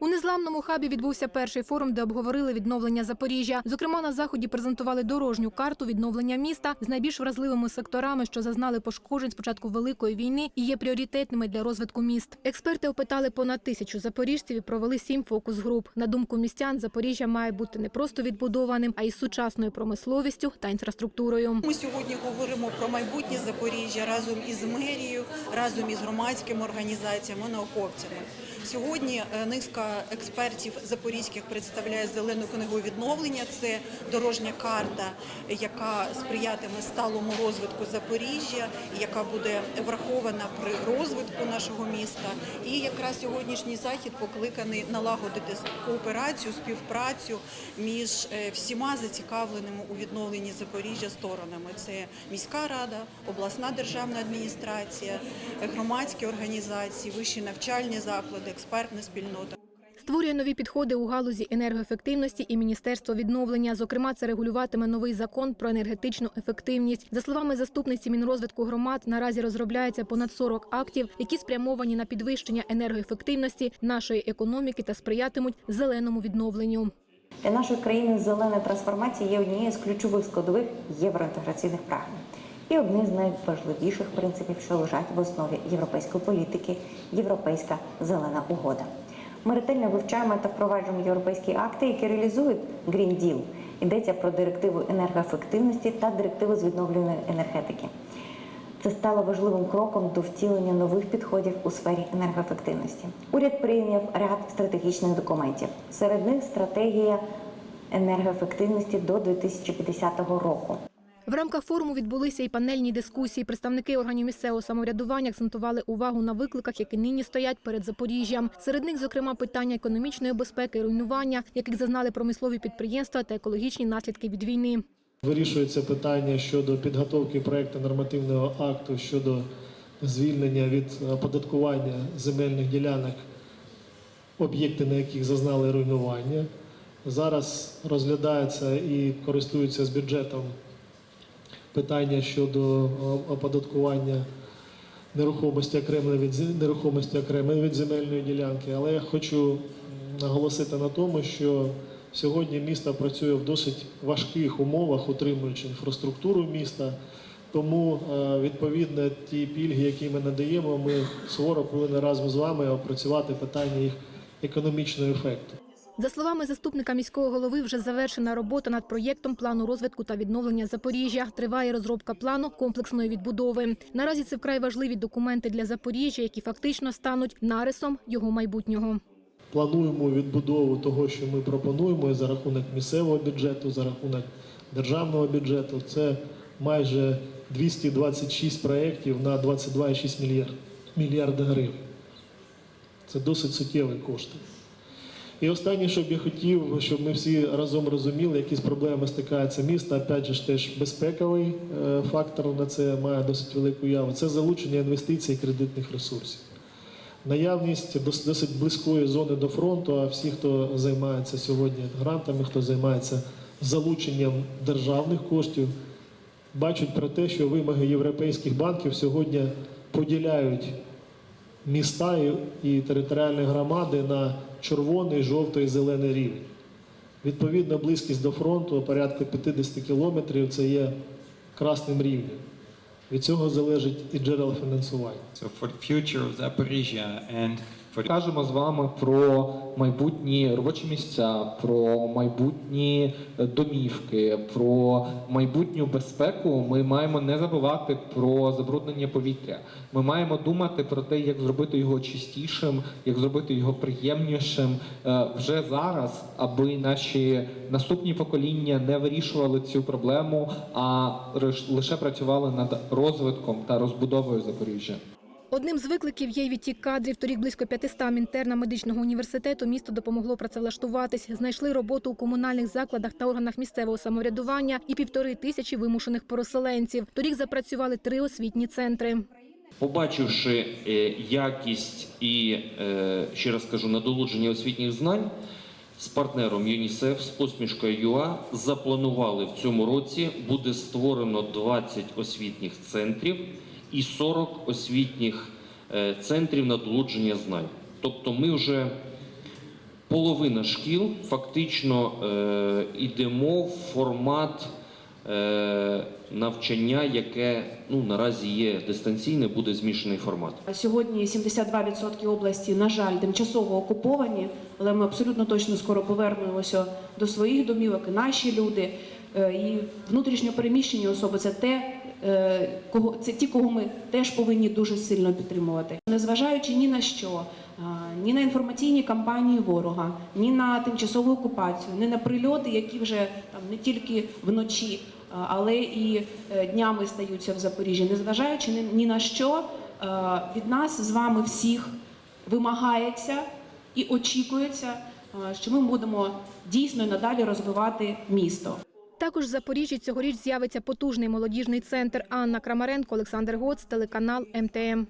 У незламному хабі відбувся перший форум, де обговорили відновлення Запоріжжя. Зокрема, на заході презентували дорожню карту відновлення міста з найбільш вразливими секторами, що зазнали пошкоджень з початку великої війни і є пріоритетними для розвитку міст. Експерти опитали понад тисячу запоріжців і провели сім фокус-груп. На думку містян, Запоріжжя має бути не просто відбудованим, а й сучасною промисловістю та інфраструктурою. Ми сьогодні говоримо про майбутнє Запоріжжя разом із мерією, разом із громадськими організаціями, науковцями. Сьогодні е, низка експертів запорізьких представляє зелену книгу відновлення. Це дорожня карта, яка сприятиме сталому розвитку Запоріжжя, яка буде врахована при розвитку нашого міста. І якраз сьогоднішній захід покликаний налагодити кооперацію, співпрацю між е, всіма зацікавленими у відновленні Запоріжжя сторонами. Це міська рада, обласна державна адміністрація, е, громадські організації, вищі навчальні заклади, експертна спільнота. Створює нові підходи у галузі енергоефективності і міністерство відновлення. Зокрема, це регулюватиме новий закон про енергетичну ефективність. За словами заступниці Мінрозвитку громад, наразі розробляється понад 40 актів, які спрямовані на підвищення енергоефективності нашої економіки та сприятимуть зеленому відновленню. Для нашої країни зелена трансформація є однією з ключових складових євроінтеграційних прагнень і одним з найважливіших принципів, що лежать в основі європейської політики європейська зелена угода. Ми ретельно вивчаємо та впроваджуємо європейські акти, які реалізують Green Deal. Йдеться про директиву енергоефективності та директиву з відновлюваної енергетики. Це стало важливим кроком до втілення нових підходів у сфері енергоефективності. Уряд прийняв ряд стратегічних документів. Серед них стратегія енергоефективності до 2050 року. В рамках форуму відбулися і панельні дискусії. Представники органів місцевого самоврядування акцентували увагу на викликах, які нині стоять перед Запоріжжям. Серед них, зокрема, питання економічної безпеки, руйнування, яких зазнали промислові підприємства та екологічні наслідки від війни. Вирішується питання щодо підготовки проекту нормативного акту щодо звільнення від оподаткування земельних ділянок, об'єкти, на яких зазнали руйнування. Зараз розглядається і користується з бюджетом питання щодо оподаткування нерухомості окремої від нерухомості окремої від земельної ділянки. Але я хочу наголосити на тому, що сьогодні місто працює в досить важких умовах, утримуючи інфраструктуру міста. Тому е, відповідно ті пільги, які ми надаємо, ми суворо повинні разом з вами опрацювати питання їх економічного ефекту. За словами заступника міського голови, вже завершена робота над проєктом плану розвитку та відновлення Запоріжжя. Триває розробка плану комплексної відбудови. Наразі це вкрай важливі документи для Запоріжжя, які фактично стануть нарисом його майбутнього. Плануємо відбудову того, що ми пропонуємо і за рахунок місцевого бюджету, за рахунок державного бюджету. Це майже 226 проєктів на 22,6 мільярд, мільярда гривень. Це досить суттєві кошти. І останнє, що б я хотів, щоб ми всі разом розуміли, які з проблеми стикається місто. Опять же теж безпековий е, фактор на це має досить велику яву. Це залучення інвестицій і кредитних ресурсів. Наявність досить близької зони до фронту, а всі, хто займається сьогодні грантами, хто займається залученням державних коштів, бачать про те, що вимоги європейських банків сьогодні поділяють міста і, територіальні громади на червоний, жовтий і зелений рівень. Відповідно, близькість до фронту порядка 50 кілометрів це є красним рівнем. Від цього залежить і джерел фінансування. So for the Кажемо з вами про майбутні робочі місця, про майбутні е, домівки, про майбутню безпеку. Ми маємо не забувати про забруднення повітря. Ми маємо думати про те, як зробити його чистішим, як зробити його приємнішим е, вже зараз, аби наші наступні покоління не вирішували цю проблему, а лише працювали над розвитком та розбудовою Запоріжжя. Одним з викликів є відтік кадрів. Торік близько 500 інтернам медичного університету місто допомогло працевлаштуватись. Знайшли роботу у комунальних закладах та органах місцевого самоврядування і півтори тисячі вимушених переселенців. Торік запрацювали три освітні центри. Побачивши е, якість і, е, ще раз кажу, надолудження освітніх знань, з партнером ЮНІСЕФ з посмішкою ЮА запланували в цьому році буде створено 20 освітніх центрів і 40 освітніх е, центрів надолудження знань. Тобто ми вже половина шкіл фактично е, йдемо в формат е, навчання, яке ну, наразі є дистанційне, буде змішаний формат. Сьогодні 72% області, на жаль, тимчасово окуповані, але ми абсолютно точно скоро повернемося до своїх домівок, наші люди. І внутрішньо переміщені особи це те, кого це ті, кого ми теж повинні дуже сильно підтримувати, незважаючи ні на що, ні на інформаційні кампанії ворога, ні на тимчасову окупацію, ні на прильоти, які вже там не тільки вночі, але і е, днями стаються в Запоріжжі, незважаючи ні- на що, е, від нас з вами всіх вимагається і очікується, е, що ми будемо дійсно надалі розвивати місто. Також в Запоріжжі цьогоріч з'явиться потужний молодіжний центр Анна Крамаренко, Олександр Гоц, телеканал МТМ.